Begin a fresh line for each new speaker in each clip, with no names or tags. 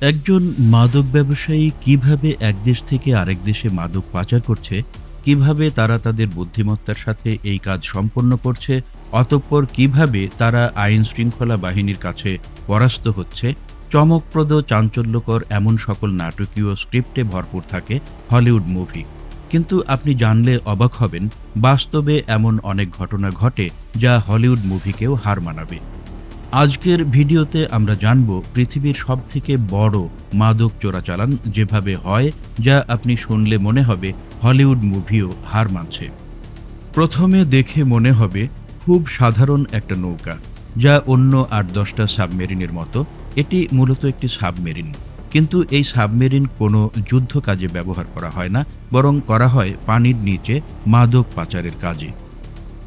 একজন মাদক ব্যবসায়ী কীভাবে এক দেশ থেকে আরেক দেশে মাদক পাচার করছে, কীভাবে তারা তাদের বুদ্ধিমত্তার সাথে এই কাজ সম্পন্ন করছে, অতঃপর কীভাবে তারা আইন শৃঙ্খলা বাহিনীর কাছে পরাস্ত হচ্ছে, চমকপ্রদ, চাঞ্চল্যকর এমন সকল নাটকীয় স্ক্রিপ্টে ভরপুর থাকে হলিউড মুভি। কিন্তু আপনি জানলে অবাক হবেন, বাস্তবে এমন অনেক ঘটনা ঘটে যা হলিউড মুভিকেও হার মানাবে। আজকের ভিডিওতে আমরা জানব পৃথিবীর সবথেকে বড় মাদক চোরাচালান যেভাবে হয়, যা আপনি শুনলে মনে হবে হলিউড মুভিও হার মানছে। প্রথমে দেখে মনে হবে খুব সাধারণ একটা নৌকা, যা অন্য আট দশটা সাবমেরিনের মতো, এটি মূলত একটি সাবমেরিন। কিন্তু এই সাবমেরিন কোনো যুদ্ধ কাজে ব্যবহার করা হয় না, বরং করা হয় পানির নিচে মাদক পাচারের কাজে।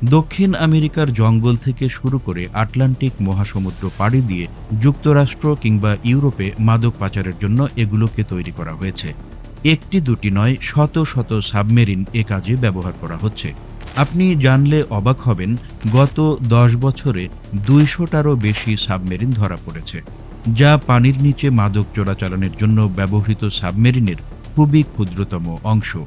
দক্ষিণ আমেরিকার জঙ্গল থেকে শুরু করে আটলান্টিক মহাসমুদ্র পাড়ি দিয়ে যুক্তরাষ্ট্র কিংবা ইউরোপে মাদক পাচারের জন্য এগুলোকে তৈরি করা হয়েছে। একটি দুটি নয়, শত শত সাবমেরিন এ কাজে ব্যবহার করা হচ্ছে। আপনি জানলে অবাক হবেন, গত দশ বছরে দুইশোটারও বেশি সাবমেরিন ধরা পড়েছে, যা পানির নিচে মাদক চোরাচালানের জন্য ব্যবহৃত সাবমেরিনের খুবই ক্ষুদ্রতম অংশ।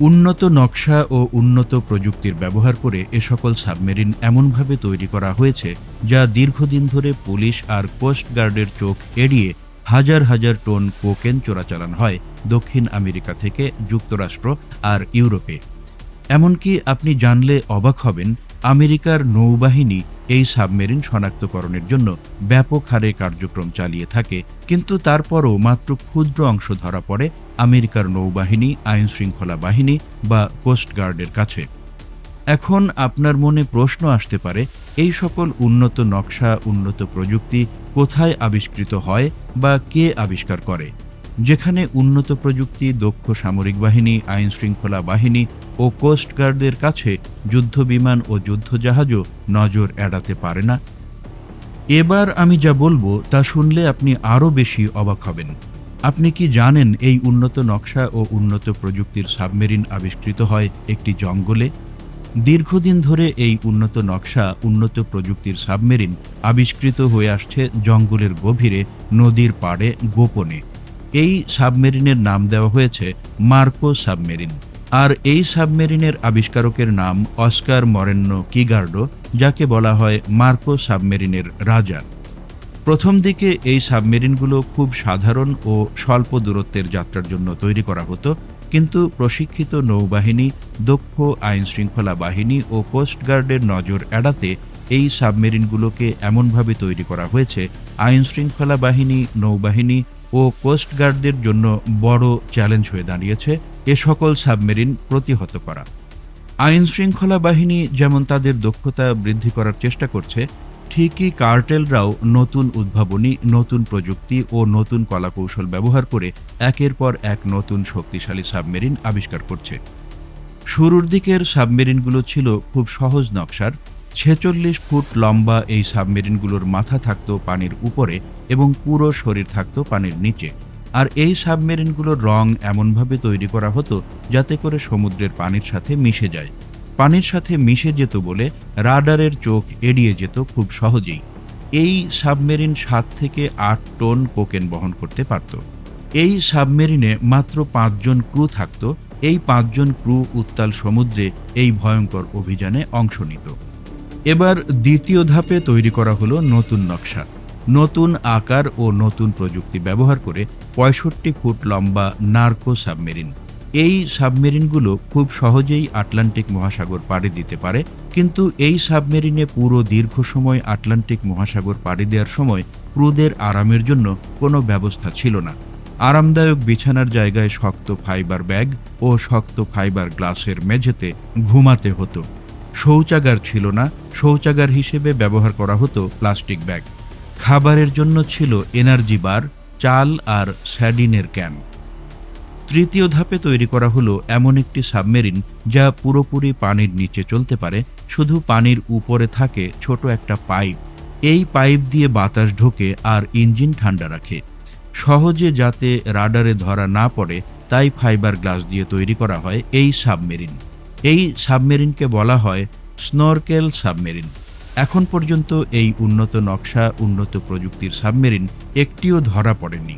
উন্নত নকশা ও উন্নত প্রযুক্তির ব্যবহার করে এ সকল সাবমেরিন এমনভাবে তৈরি করা হয়েছে যা দীর্ঘদিন ধরে পুলিশ আর কোস্ট গার্ডের চোখ এড়িয়ে হাজার হাজার টন কোকেন চোরাচালান হয় দক্ষিণ আমেরিকা থেকে যুক্তরাষ্ট্র আর ইউরোপে। এমনকি আপনি জানলে অবাক হবেন, আমেরিকার নৌবাহিনী এই সাবমেরিন শনাক্তকরণের জন্য ব্যাপক হারে কার্যক্রম চালিয়ে থাকে, কিন্তু তারপরও মাত্র ক্ষুদ্র অংশ ধরা পড়ে আমেরিকার নৌবাহিনী আইন শৃঙ্খলা বাহিনী বা কোস্টগার্ডের কাছে। এখন আপনার মনে প্রশ্ন আসতে পারে, এই সকল উন্নত নকশা, উন্নত প্রযুক্তি কোথায় আবিষ্কৃত হয় বা কে আবিষ্কার করে? যেখানে উন্নত প্রযুক্তি, দক্ষ সামরিক বাহিনী আইন শৃঙ্খলা বাহিনী ও কোস্টগার্ডদের কাছে যুদ্ধবিমান ও যুদ্ধজাহাজও নজর এড়াতে পারে না। এবার আমি যা বলব তা শুনলে আপনি আরও বেশি অবাক হবেন। আপনি কি জানেন এই উন্নত নকশা ও উন্নত প্রযুক্তির সাবমেরিন আবিষ্কৃত হয় একটি জঙ্গলে? দীর্ঘদিন ধরে এই উন্নত নকশা, উন্নত প্রযুক্তির সাবমেরিন আবিষ্কৃত হয়ে আসছে জঙ্গলের গভীরে, নদীর পাড়ে, গোপনে। এই সাবমেরিনের নাম দেওয়া হয়েছে মার্কো সাবমেরিন। আর এই সাবমেরিনের আবিষ্কারকের নাম অস্কার মরেন্ন কিগার্ডো, যাকে বলা হয় মার্কো সাবমেরিনের রাজা। প্রথম দিকে এই সাবমেরিনগুলো খুব সাধারণ ও স্বল্প দূরত্বের যাত্রার জন্য তৈরি করা হতো, কিন্তু প্রশিক্ষিত নৌবাহিনী, দক্ষ আইন শৃঙ্খলা বাহিনী ও কোস্টগার্ডের নজর এড়াতে এই সাবমেরিনগুলোকে এমনভাবে তৈরি করা হয়েছে আইন শৃঙ্খলা বাহিনী, নৌবাহিনী ও কোস্টগার্ডদের জন্য বড় চ্যালেঞ্জ হয়ে দাঁড়িয়েছে এ সকল সাবমেরিন প্রতিহত করা। আইন শৃঙ্খলা বাহিনী যেমন তাদের দক্ষতা বৃদ্ধি করার চেষ্টা করছে ঠিকই কার্টেলরাও নতুন উদ্ভাবনী, নতুন প্রযুক্তি ও নতুন কলাকৌশল ব্যবহার করে একের পর এক নতুন শক্তিশালী সাবমেরিন আবিষ্কার করছে। শুরুর দিকের সাবমেরিনগুলো ছিল খুব সহজ নকশার। ছেচল্লিশ ফুট লম্বা এই সাবমেরিনগুলোর মাথা থাকত পানির উপরে এবং পুরো শরীর থাকত পানির নিচে। আর এই সাবমেরিনগুলোর রং এমনভাবে তৈরি করা হতো যাতে করে সমুদ্রের পানির সাথে মিশে যায়। পানির সাথে মিশে যেত বলে রাডারের চোখ এড়িয়ে যেত খুব সহজেই। এই সাবমেরিন সাত থেকে আট টন কোকেন বহন করতে পারত। এই সাবমেরিনে মাত্র পাঁচজন ক্রু থাকত। এই পাঁচজন ক্রু উত্তাল সমুদ্রে এই ভয়ঙ্কর অভিযানে অংশ নিত। এবার দ্বিতীয় ধাপে তৈরি করা হলো নতুন নকশা। নতুন আকার ও নতুন প্রযুক্তি ব্যবহার করে পঁয়ষট্টি ফুট লম্বা নার্কো সাবমেরিন। এই সাবমেরিনগুলো খুব সহজেই আটলান্টিক মহাসাগর পাড়ি দিতে পারে, কিন্তু এই সাবমেরিনে পুরো দীর্ঘ সময় আটলান্টিক মহাসাগর পাড়ি দেওয়ার সময় ক্রুদের আরামের জন্য কোনো ব্যবস্থা ছিল না। আরামদায়ক বিছানার জায়গায় শক্ত ফাইবার ব্যাগ ও শক্ত ফাইবার গ্লাসের মেঝেতে ঘুমাতে হতো। শৌচাগার ছিল না, শৌচাগার হিসেবে ব্যবহার করা হতো প্লাস্টিক ব্যাগ। খাবারের জন্য ছিল এনার্জি বার, চাল আর স্যাডিনের ক্যান। তৃতীয় ধাপে তৈরি করা হলো এমন একটি সাবমেরিন যা পুরোপুরি পানির নিচে চলতে পারে, শুধু পানির উপরে থাকে ছোট একটা পাইপ। এই পাইপ দিয়ে বাতাস ঢোকে আর ইঞ্জিন ঠান্ডা রাখে। সহজে যাতে রাডারে ধরা না পড়ে, তাই ফাইবার গ্লাস দিয়ে তৈরি করা হয় এই সাবমেরিন। এই সাবমেরিনকে বলা হয় স্নরকেল সাবমেরিন। এখন পর্যন্ত এই উন্নত নকশা, উন্নত প্রযুক্তির সাবমেরিন একটিও ধরা পড়েনি।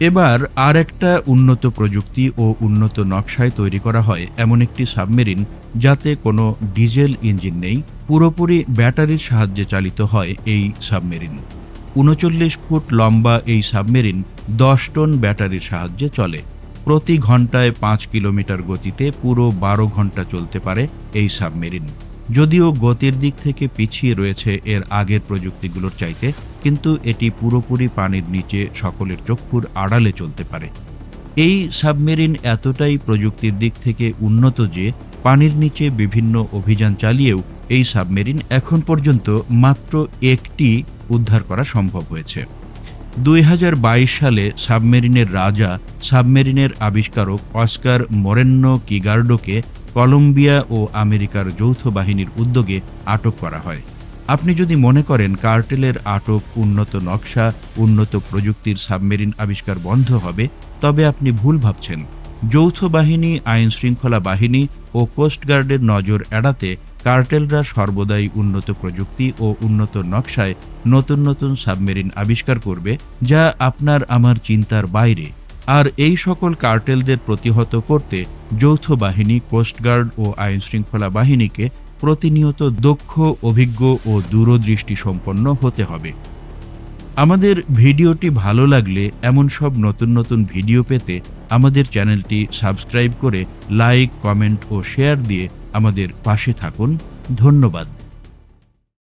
এবার আর একটা উন্নত প্রযুক্তি ও উন্নত নকশায় তৈরি করা হয় এমন একটি সাবমেরিন, যাতে কোনো ডিজেল ইঞ্জিন নেই, পুরোপুরি ব্যাটারির সাহায্যে চালিত হয় এই সাবমেরিন। উনচল্লিশ ফুট লম্বা এই সাবমেরিন দশ টন ব্যাটারির সাহায্যে চলে। প্রতি ঘন্টায় পাঁচ কিলোমিটার গতিতে পুরো বারো ঘণ্টা চলতে পারে এই সাবমেরিন। যদিও গতির দিক থেকে পিছিয়ে রয়েছে এর আগের প্রযুক্তিগুলোর চাইতে, কিন্তু এটি পুরোপুরি পানির নিচে সকলের চক্ষুর আড়ালে চলতে পারে। এই সাবমেরিন এতটাই প্রযুক্তির দিক থেকে উন্নত যে, পানির নিচে বিভিন্ন অভিযান চালিয়েও এই সাবমেরিন এখন পর্যন্ত মাত্র একটি উদ্ধার করা সম্ভব হয়েছে। দুই হাজার বাইশ সালে সাবমেরিনের রাজা, সাবমেরিনের আবিষ্কারক অস্কার মোরেন্নো কিগার্ডোকে কলম্বিয়া ও আমেরিকার যৌথ বাহিনীর উদ্যোগে আটক করা হয়। আপনি যদি মনে করেন কার্টেলের আটক উন্নত নকশা, উন্নত প্রযুক্তির সাবমেরিন আবিষ্কার বন্ধ হবে, তবে আপনি ভুল ভাবছেন। যৌথ বাহিনী, আইন শৃঙ্খলা বাহিনী ও কোস্টগার্ডের নজর এড়াতে কার্টেলরা সর্বদাই উন্নত প্রযুক্তি ও উন্নত নকশায় নতুন নতুন সাবমেরিন আবিষ্কার করবে, যা আপনার আমার চিন্তার বাইরে। আর এই সকল কার্টেলদের প্রতিহত করতে যৌথ বাহিনী কোস্টগার্ড ও আইন শৃঙ্খলা বাহিনীকে প্রতিনিয়ত দক্ষ, অভিজ্ঞ ও দূরদৃষ্টি সম্পন্ন হতে হবে। আমাদের ভিডিওটি ভালো লাগলে এমন সব নতুন নতুন ভিডিও পেতে আমাদের চ্যানেলটি সাবস্ক্রাইব করে লাইক, কমেন্ট ও শেয়ার দিয়ে আমাদের পাশে থাকুন। ধন্যবাদ।